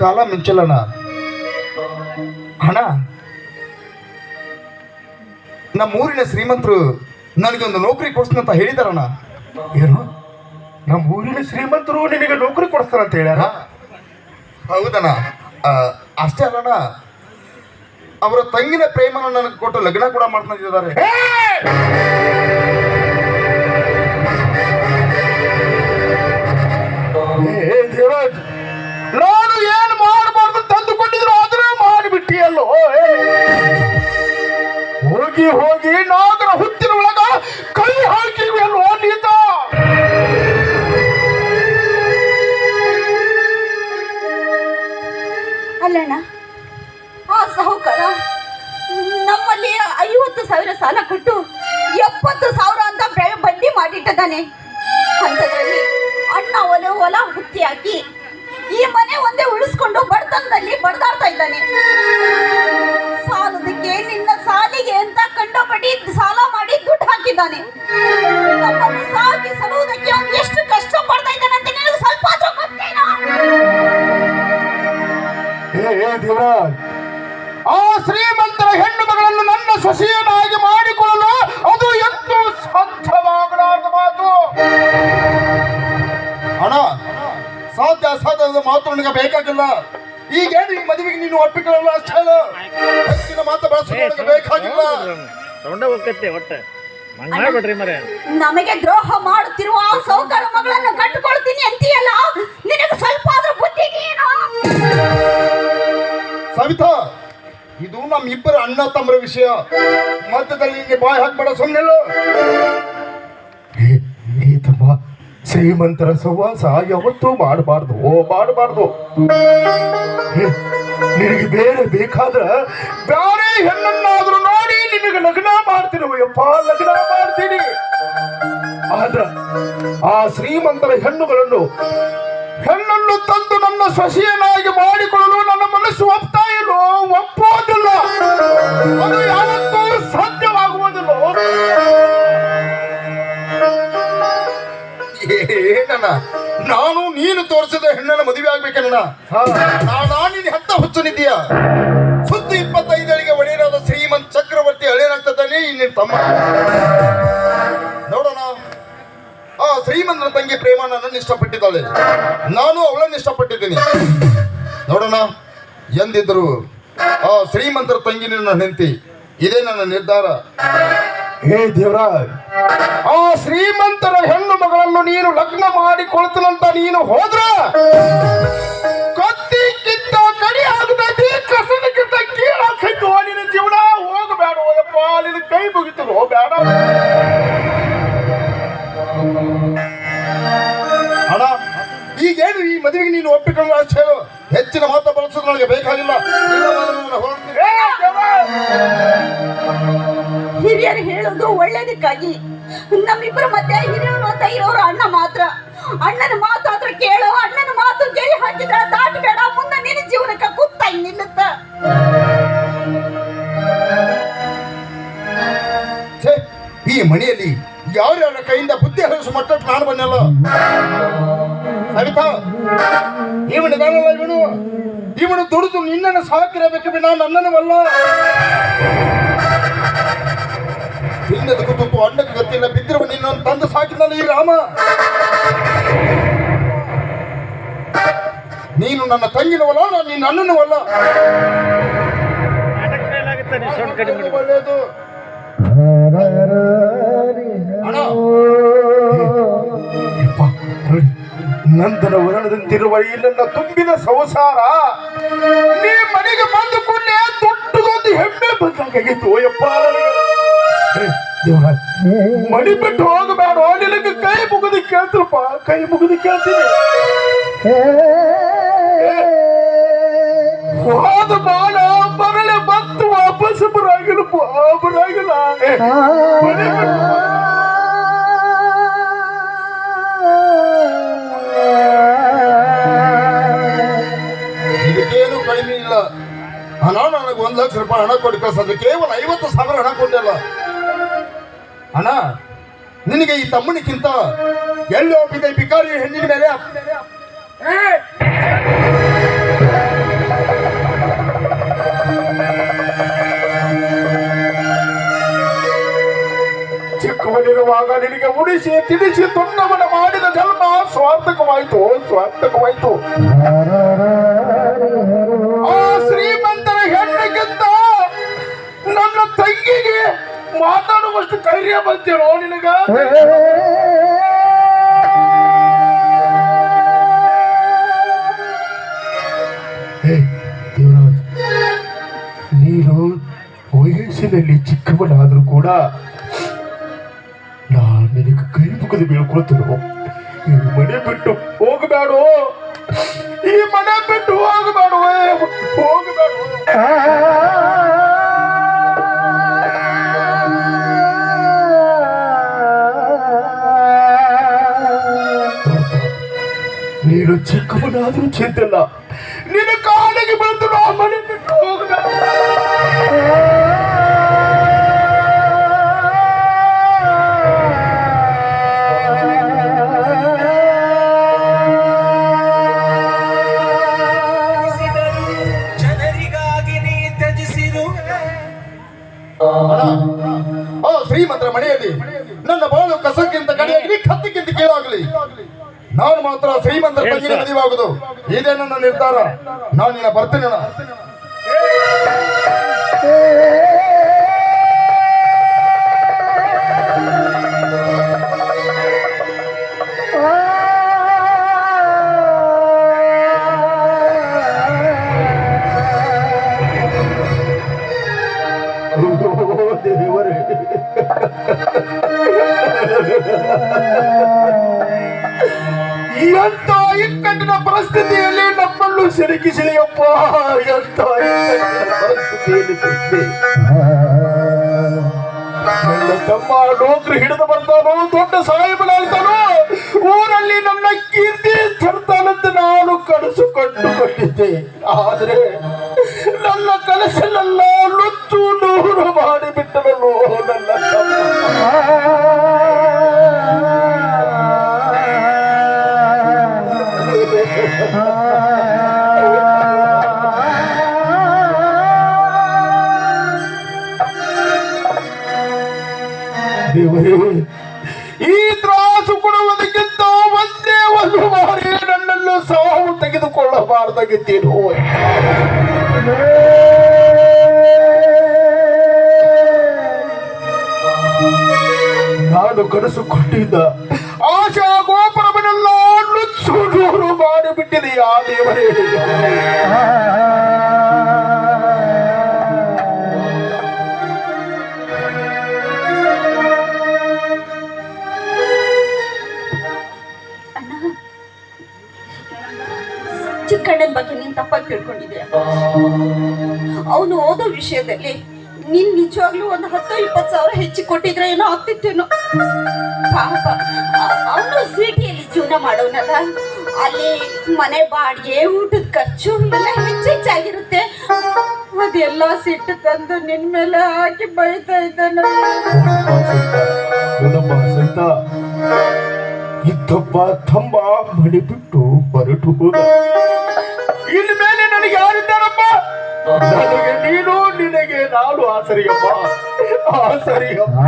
ಕಾಲ ಮಿಂಚಲನ? ಅಣ್ಣ ನಮ್ಮ ಊರಿನ ಶ್ರೀಮಂತರು ನನಗೊಂದು ನೌಕರಿ ಕೊಡ್ಸ್ತೀನಿ ಅಂತ ಹೇಳಿದಾರಣ್ಣ. ಏನು? ನಮ್ಮ ಊರಿನ ಶ್ರೀಮಂತರು ನಿನಗೆ ನೌಕರಿ ಅಂತ ಹೇಳ್ಯಾರ? ಹೌದಣ್ಣ. ಅಷ್ಟೇ ಅಲ್ಲಣ್ಣ, ಅವರ ತಂಗಿನ ಪ್ರೇಮನ ನನಗೆ ಕೊಟ್ಟು ಲಗ್ನ ಕೂಡ ಮಾಡ್ತಿದ್ದಾರೆ ಏ ಹೋಗಿ ಹೋಗಿ ನಾಗರ ಹುತ್ತಿನ ಒಳಗ ಕೈ ಹಾಕಿಲ್ವಲ್ಲೋ ನೀತ? ಅಲ್ಲಣ್ಣ, ಆ ಸಾಹುಕಾರ ನಮ್ಮಲ್ಲಿ ಐವತ್ತು ಸಾವಿರ ಸಾಲ ಕೊಟ್ಟು ಎಪ್ಪತ್ತು ಸಾವಿರ ಅಂತ ಬಡ್ಡಿ ಮಾಡಿಟ್ಟಿದ್ದಾನೆ. ಅಂಥದ್ರಲ್ಲಿ ಅಣ್ಣ ಒಲೆ ಹೊಲ ಹುತ್ತಿ ಹಾಕಿ ಈ ಮನೆ ಒಂದೇ ಉಳಿಸ್ಕೊಂಡು ಬಡತನದಲ್ಲಿ ಬಡದಾಡ್ತಾ ಸಾಲಿಗೆ ಅಂತ ಸಾಲ ಮಾಡಿ ದುಡ್ಡು ಹಾಕಿದ್ದಾನೆ. ನಮ್ಮನ್ನು ಸಾಕಿ ಸಲುವುದಕ್ಕೆ ಅವನು ಎಷ್ಟು ಕಷ್ಟ ಪಡ್ತಾ ಇದ್ದಾನೆ ಅಂತ ನಿನಗೆ ಸ್ವಲ್ಪ ಆದ್ರೂ ಗೊತ್ತೇನೋ? ಆ ಶ್ರೀಮಂತರ ಹೆಣ್ಣು ಮಗಳನ್ನು ನನ್ನ ಸೊಸೆಯನ್ನಾಗಿ ಮಾಡಿಕೊಳ್ಳಲು ಅದು ಎಷ್ಟು ಸಾಧ್ಯವಾಗಲಾರದ ಮಾತು. ಅಣ್ಣ, ಸಾಧ್ಯ ಅಸಾಧ್ಯದ ಮಾತು ನನಗೆ ಬೇಕಾಗಿಲ್ಲ. ಈಗ ಏನು ಈ ಮದುವೆಗೆ ನೀನು ಒಪ್ಪಿಕೊಳ್ಳಲು ಅಷ್ಟೇ ಮಾತು ನನಗೆ ಬೇಕಾಗಿಲ್ಲ. ಸೌಂಡ ಹೋಗತ್ತೆ ಒಟ್ಟ. ಮಾಡ್ಬೇಡ್ರಿ ಮರೆ. ನಮಗೆ ದ್ರೋಹ ಮಾಡುತ್ತಿರುವ ಆ ಸೌಕರ್ಯ ಮಗಳನ್ನು ಕಟ್ಟಿಕೊಳ್ತೀನಿ ಅಂತೀಯಲ್ಲ? ನಿನಗೆ ಸ್ವಲ್ಪ ಆದ್ರೂ ಬುದ್ಧಿ ಸವಿತಾ ಇದು ನಮ್ಮ ಇಬ್ಬರ ಅಣ್ಣ ತಮ್ಮರ ವಿಷಯ. ಮಧ್ಯದಲ್ಲಿ ಹಿಂಗೆ ಬಾಯಿ ಹಾಕ್ಬೇಡ ತಮ್ಮ ಶ್ರೀಮಂತರ ಸಹವಾಸ ಯಾವತ್ತೂ ಮಾಡಬಾರ್ದು, ಓ, ಮಾಡಬಾರ್ದು. ನಿನಗೆ ಬೇರೆ ಬೇಕಾದ್ರ ಬೇರೆ ಹೆಣ್ಣನ್ನಾದ್ರೂ ನೋಡಿ ನಿನಗೆ ಲಗ್ನ ಮಾಡ್ತೀನಿ, ಅಯ್ಯಪ್ಪ, ಲಗ್ನ ಮಾಡ್ತೀನಿ. ಆದ್ರ ಆ ಶ್ರೀಮಂತರ ಹೆಣ್ಣುಗಳನ್ನು ಹೆಣ್ಣನ್ನು ತಂದು ನನ್ನ ಸೊಸೆಯನ್ನಾಗಿ ಮಾಡಿಕೊಳ್ಳಲು ನನ್ನ ಮನಸ್ಸು ಒಪ್ತಾ ಏನಣ್ಣ ನಾನು ನೀನು ತೋರಿಸಿದ ಹೆಣ್ಣನ ಮದುವೆ ಆಗ್ಬೇಕಣ್ಣ. ಹಾ. ನಾನು ನಿನ್ನ ಹತ್ತ ಹುಚ್ಚನಿದ್ದೀಯ ಸುದ್ದಿ ಇಪ್ಪತ್ತೈದಳಿಗೆ ಒಡೆಯರಾದ ಶ್ರೀಮಂತ್ ಚಕ್ರವರ್ತಿ ಹಳೇನಾಗ್ತದಾನೆ ಇನ್ನಿನ ತಮ್ಮ? ನೋಡೋಣ. ಆ ಶ್ರೀಮಂತನ ತಂಗಿ ಪ್ರೇಮ ನನ್ನನ್ನು ಇಷ್ಟಪಟ್ಟಿದ್ದಾಳೆ. ನಾನು ಅವಳನ್ನು ಇಷ್ಟಪಟ್ಟಿದ್ದೀನಿ. ನೋಡೋಣ. ಎಂದಿದ್ರು ಆ ಶ್ರೀಮಂತರ ತಂಗಿನ ನನ್ನ ಹೆಂಡತಿ. ಇದೇ ನನ್ನ ನಿರ್ಧಾರ. ಹೇ ದೇವರಾಜ್ ಆ ಶ್ರೀಮಂತರ ಹೆಣ್ಣು ಮಗಳನ್ನು ನೀನು ಲಗ್ನ ಮಾಡಿಕೊಳ್ತನಂತ ನೀನು ಹೋದ್ರ? ಕತ್ತಿ ಕಿತ್ತ ಕಡಿ ಆಗದೈತಿ ಕಸನಕ್ಕಿಂತ ಕೀಳಾಕೈತು ನಿನ್ನ ಜೀವನ. ಹೋಗಬೇಡ ಹೋದಪ್ಪ ನಿನ್ನ ಕೈ ಮುಗಿತು ಹೋಗ್ಬೇಡ. ಅಣ್ಣ ಈಗೇನು ಈ ಮದುವೆಗೆ ನೀನು ಒಪ್ಪಿಕೊಂಡು ಅಷ್ಟೇ? ಹೇಳು. ಹೆಚ್ಚಿನ ಮಾತು ಬಳಸೋದು ನನಗೆ ಬೇಕಾಗಿಲ್ಲ ಹೊರಡ್ತೀನಿ. ಹಿರಿಯರು ಹೇಳೋದು ಒಳ್ಳೇದಕ್ಕಾಗಿ. ನಮ್ಮಿಬ್ಬರ ಮಧ್ಯೆ ಹಿರಿಯರು ಅಂತ ಇರೋರು ಅಣ್ಣ ಮಾತ್ರ. ಅಣ್ಣನ ಮಾತು ಆದ್ರೆ ಕೇಳೋ, ಅಣ್ಣನ ಮಾತು ಗೆಳಿ ಹಾಕಿದ್ರೆ ದಾಟಬೇಡ ಮುಂದೆ ನಿನ್ನ ಜೀವನಕ್ಕೆ ಕುತ್ತ ನಿಲ್ಲುತ್ತ. ಈ ಮನೆಯಲ್ಲಿ ಯಾರ್ಯಾರ ಕೈಯಿಂದ ಬುದ್ಧಿ ಹರಿಸು ಮಟ್ಟಕ್ಕೆ ನಾನು ಬಂದಲ್ಲ ಸವಿತಾ ಇವನು ಇವನು? ಇವನು ದುಡಿದು ನಿನ್ನನ್ನು ಸಾಕಿರಬೇಕು ನಾನು ನನ್ನನ್ನು ಅಲ್ಲ. ತಿನ್ನದಕ್ಕೂ ತುಪ್ಪು ಅಣ್ಣಕ್ಕೆ ಗೊತ್ತಿಲ್ಲ ಬಿದ್ದಿರುವ ನಿನ್ನೊಂದು ತಂದು ಸಾಕಿದಲ್ಲ ಈ ರಾಮ? ನೀನು ನನ್ನ ತಂಗಿನವಲ್ಲ, ನಾನು ನಿನ್ನ ಅಣ್ಣನವಲ್ಲ? ಒಳ್ಳೆಯದು ನಂದನ ವರ್ಣದಂತಿರುವ ಈ ನನ್ನ ತುಂಬಿದ ಸಂಸಾರ, ನೀ ಮನೆಗೆ ಬಂದು ಕೊಂಡೆ ದೊಡ್ಡದೊಂದು ಹೆಮ್ಮೆ ಬಂದಂಗೆ ಓಯಪ್ಪ ಮಡಿ ಬಿಟ್ಟು ಹೋಗಬೇಡ. ನಿನಗೆ ಕೈ ಮುಗಿದು ಕೇಳ್ತಿರಪ್ಪ ಕೈ ಮುಗಿದು ಕೇಳ್ತೀನಿ. ಹೋದ ಬಾಳ ಮರಳೆ ಮತ್ತು ವಾಪಸ್ ಬರಾಗಿಲ್ಲ. ಬರಾಗಿಲ್ಲ ಇದಕ್ಕೇನು ಕಡಿಮೆ ಇಲ್ಲ. ಹಣ ನನಗೆ ಒಂದು ಲಕ್ಷ ರೂಪಾಯಿ ಹಣ ಕೊಟ್ಟು ಕಳ್ಸೋದು ಕೇವಲ ಐವತ್ತು ಸಾವಿರ ಹಣ ಕೊಟ್ಟಿಲ್ಲ ಹಣ ನಿನಗೆ ಈ ತಮ್ಮನಿಗಿಂತ ಎಲ್ಲೋ ಬಿದ್ದ ಬಿಕಾರಿ ಹೆಣ್ಣಿನ ಮೇಲೆ ಚಿಕ್ಕವನಿರುವಾಗ ನಿನಗೆ ಉಡಿಸಿ ತಿಳಿಸಿ ತುಂಡವನ್ನು ಮಾಡಿದ ಜನ್ಮ ಸ್ವಾರ್ಥಕವಾಯಿತು ಸ್ವಾರ್ಥಕವಾಯಿತು. ಆ ಶ್ರೀಮಂತರ ಹೆಣ್ಣಿಗಿಂತ ನನ್ನ ತಂಗಿಗೆ ಮಾತ ಮಾತಾಡುವಷ್ಟು ಧೈರ್ಯ ಬಂತೇನೋ ನಿನಗ? ಹೇ, ದೇವರಾಜ್ ನೀನು ವಯಸ್ಸಿನಲ್ಲಿ ಚಿಕ್ಕವನಾದ್ರೂ ಕೂಡ ನಾನು ನಿನಗೆ ಕೈ ಮುಗಿದು ಬೀಳ್ಕೊಳ್ತೇನೆ. ಈ ಮನೆ ಬಿಟ್ಟು ಹೋಗಬೇಡೋ? ಈ ಮನೆ ಬಿಟ್ಟು ಹೋಗಬೇಡ ಹೋಗಬೇಡ ಚಿಕ್ಕವನಾದ್ರೂ ಚಿಂತಿಲ್ಲ. ನಿನ್ನ ಕಾಲಿಗೆ ಬಂದು ನಾ ಮನೆ ಬಿಟ್ಟು ಆ ಶ್ರೀಮಂತರ ಮನೆಯಲ್ಲಿ ನನ್ನ ಬಾಳು ಕಸಕ್ಕಿಂತ ಕಡೆಯಾಗಲಿ ಕತ್ತಿಗಿಂತ ಕೀಳಾಗಲಿ. ನಾನು ಮಾತ್ರ ಶ್ರೀಮಂತರ ತಂಗಿನ ಮದುವಾಗುದು ಇದೇ ನನ್ನ ನಿರ್ಧಾರ. ನಾನು ನಿನ್ನ ಬರ್ತೇನೆ ದೇವರೇ. ಎಂತ ಇಕ್ಕಟ್ಟಿನ ಪರಿಸ್ಥಿತಿಯಲ್ಲಿ ನಮ್ಮನ್ನು ಸಿಲುಕಿಸಿದೆಯಪ್ಪ? ಎಂತ ಇಕ್ಕಟ್ಟಿನ ಪರಿಸ್ಥಿತಿಯಲ್ಲಿ ನನ್ನ ತಮ್ಮ ನೌಕರಿ ಹಿಡಿದು ಬರ್ತಾನೋ, ದೊಡ್ಡ ಸಾಹೇಬನಾಗ್ತಾನೋ ಊರಲ್ಲಿ ನನ್ನ ಕೀರ್ತಿ ತರ್ತಾನಂತ ನಾನು ಕನಸು ಕಂಡುಕೊಂಡಿದ್ದೆ ಆದರೆ ನನ್ನ ಕನಸನ್ನೆಲ್ಲ ನಾನು ಕನಸು ಕೊಟ್ಟಿದ್ದ ಆಶಾ ಗೋಪುರವನ್ನೆಲ್ಲ ನುಚ್ಚು ಮಾಡಿ ಮಾಡಿಬಿಟ್ಟಿದೆ ಆ ದೇವರೇ? ಚಿಕ್ಕಣ್ಣನ ಬಗ್ಗೆ ನೀನ್ ತಪ್ಪಾಗಿ ತಿಳ್ಕೊಂಡಿದ್ಯಾ? ಅವನು ಓದೋ ವಿಷಯದಲ್ಲಿ ನೀನ್ ನಿಜವಾಗ್ಲೂ ಒಂದು ಹತ್ತು ಇಪ್ಪತ್ತು ಸಾವಿರ ಹೆಚ್ಚು ಕೊಟ್ಟಿದ್ರೆ ಏನೋ ಆಗ್ತಿತ್ತೇನೋ? ಪಾಪ, ಅವನು ಸಿಟಿಯಲ್ಲಿ ಜೀವನ ಮಾಡೋನಲ್ಲ, ಅಲ್ಲಿ ಮನೆ ಬಾಡಿಗೆ, ಊಟದ ಖರ್ಚು ಎಲ್ಲ ಹೆಚ್ಚೆಚ್ಚಾಗಿರುತ್ತೆ. ಅದೆಲ್ಲ ಸಿಟ್ಟು ತಂದು ನಿನ್ ಮೇಲೆ ಹಾಕಿ ಬೈತಾ ಇದ್ದಾನೆ. ಇದ್ದೊಬ್ಬ ತಮ್ಮ ಮನೆ ಬಿಟ್ಟು ಹೊರಟು ಹೋದ. ಇನ್ನು ಮೇಲೆ ನನಗೆ ಯಾರಿದ್ದಾರಪ್ಪ? ನನಗೆ ನೀನು ನಿನಗೆ ನಾನು. ಆಸರಿಯಪ್ಪ ಆಸರಿಯಮ್ಮ